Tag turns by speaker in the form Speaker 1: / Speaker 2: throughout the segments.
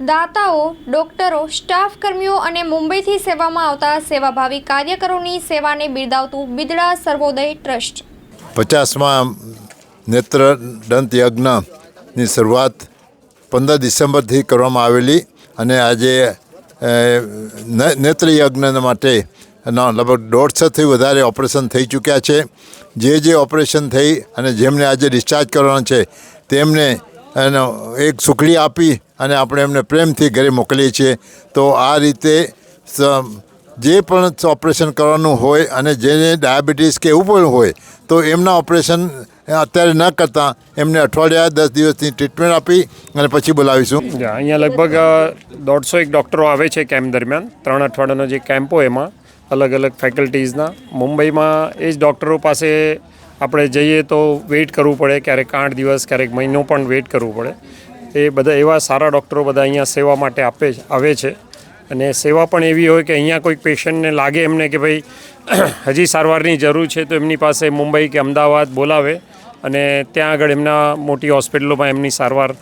Speaker 1: દાતાઓ, ડોક્ટરો સ્ટાફ કર્મીઓ અને મુંબઈથી સેવામાં આવતા સેવાભાવી કાર્યકરોની સેવાને બિરદાવતું બિદડા સર્વોદય ટ્રસ્ટ.
Speaker 2: પચાસમાં નેત્ર દંત યજ્ઞની શરૂઆત પંદર ડિસેમ્બરથી કરવામાં આવેલી અને આજે નેત્રયજ્ઞ નેત્ર યજ્ઞ માટે ના લગભગ દોઢસોથી વધારે ઓપરેશન થઈ ચૂક્યા છે. જે જે ઓપરેશન થઈ અને જેમને આજે ડિસ્ચાર્જ કરવાના છે, તેમને એનો એક સુખડી આપી અને આપણે એમને પ્રેમથી ઘરે મોકલીએ છીએ. તો આ રીતે જે પણ ઓપરેશન કરવાનું હોય અને જેને ડાયાબિટીસ કે એવું પણ હોય, તો એમના ઓપરેશન અત્યારે ન કરતાં, એમને અઠવાડિયા દસ દિવસની ટ્રીટમેન્ટ આપી અને પછી બોલાવીશું.
Speaker 3: અહીંયા લગભગ દોઢસો એક ડૉક્ટરો આવે છે કેમ્પ દરમિયાન. ત્રણ અઠવાડિયાનો જે કેમ્પ હોય એમાં અલગ અલગ ફેકલ્ટીઝના. મુંબઈમાં એ જ ડૉક્ટરો પાસે આપણે જઈએ તો વેઇટ કરવું પડે, ક્યારેક આઠ દિવસ, ક્યારેક મહિનો પણ વેઇટ કરવું પડે. એ બધા એવા સારા ડૉક્ટરો બધા અહીંયા સેવા માટે આપે આવે છે. અને સેવા પણ એવી હોય કે અહીંયા કોઈક પેશન્ટને લાગે એમને કે ભાઈ, હજી સારવારની જરૂર છે, તો એમની પાસે મુંબઈ કે અમદાવાદ બોલાવે અને ત્યાં આગળ એમના મોટી હોસ્પિટલોમાં એમની સારવાર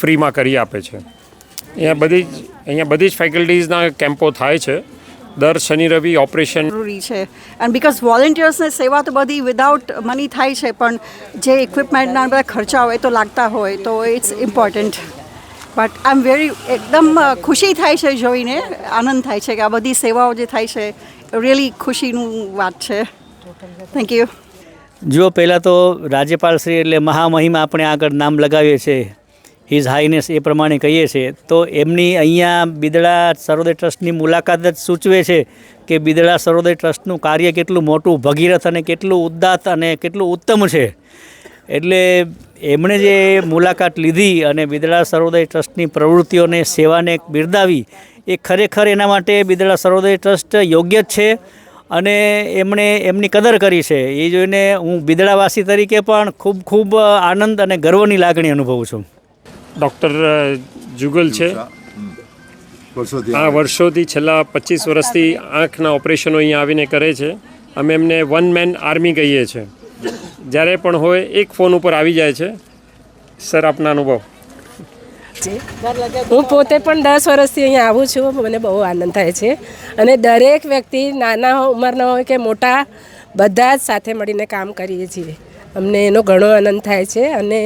Speaker 3: ફ્રીમાં કરી આપે છે. અહીંયા બધી જ, અહીંયા બધી જ ફેકલ્ટીઝના કેમ્પો થાય છે. દર શનિ રવિ ઓપરેશન
Speaker 4: જરૂરી છે. એન્ડ બીકોઝ વોલેન્ટિયર્સને સેવા તો બધી વિધાઉટ મની થાય છે પણ જે ઇક્વિપમેન્ટના બધા ખર્ચા હોય તો લાગતા હોય તો it's important but I am very એકદમ ખુશી થાય છે જોઈને આનંદ થાય છે કે આ બધી સેવાઓ જે થાય છે રિયલી ખુશીનું વાત છે. થેન્ક યુ
Speaker 5: જો પહેલાં તો રાજ્યપાલ શ્રી એટલે મહામહિમા આપણે આગળ નામ લગાવીએ છીએ. હિઝ હાઈનેસ એ પ્રમાણે કહીએ છીએ તો એમની અહીંયા બિદડા સરોદય ટ્રસ્ટની મુલાકાત જ સૂચવે છે કે બિદડા સરોદય ટ્રસ્ટનું કાર્ય કેટલું મોટું, ભગીરથ અને કેટલું ઉદ્દાત અને કેટલું ઉત્તમ છે. એટલે એમણે જે મુલાકાત લીધી અને બિદડા સરોદય ટ્રસ્ટની પ્રવૃત્તિઓને સેવાને બિરદાવી, એ ખરેખર એના માટે બિદડા સરોદય ટ્રસ્ટ યોગ્ય જ છે અને એમણે એમની કદર કરી છે. એ જોઈને હું બિદડાવાસી તરીકે પણ ખૂબ ખૂબ આનંદ અને ગર્વની લાગણી અનુભવું છું.
Speaker 3: ડૉક્ટર જુગલ છે. આ વર્ષોથી છેલ્લા પચીસ વર્ષથી આંખના ઓપરેશનો અહીંયા આવીને કરે છે. અમે એમને વન મેન આર્મી કહીએ છીએ જ્યારે પણ હોય એક ફોન ઉપર આવી જાય છે. સર આપના અનુભવ?
Speaker 6: હું પોતે પણ દસ વર્ષથી અહીંયા આવું છું. મને બહુ આનંદ થાય છે. અને દરેક વ્યક્તિ નાના ઉંમરના હોય કે મોટા બધા જ સાથે મળીને કામ કરીએ છીએ. અમને એનો ઘણો આનંદ થાય છે. અને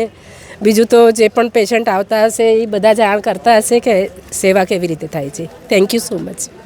Speaker 6: બીજું તો જે પણ પેશન્ટ આવતા હશે એ બધા જાણ કરતા હશે કે સેવા કેવી રીતે થાય છે. Thank you so much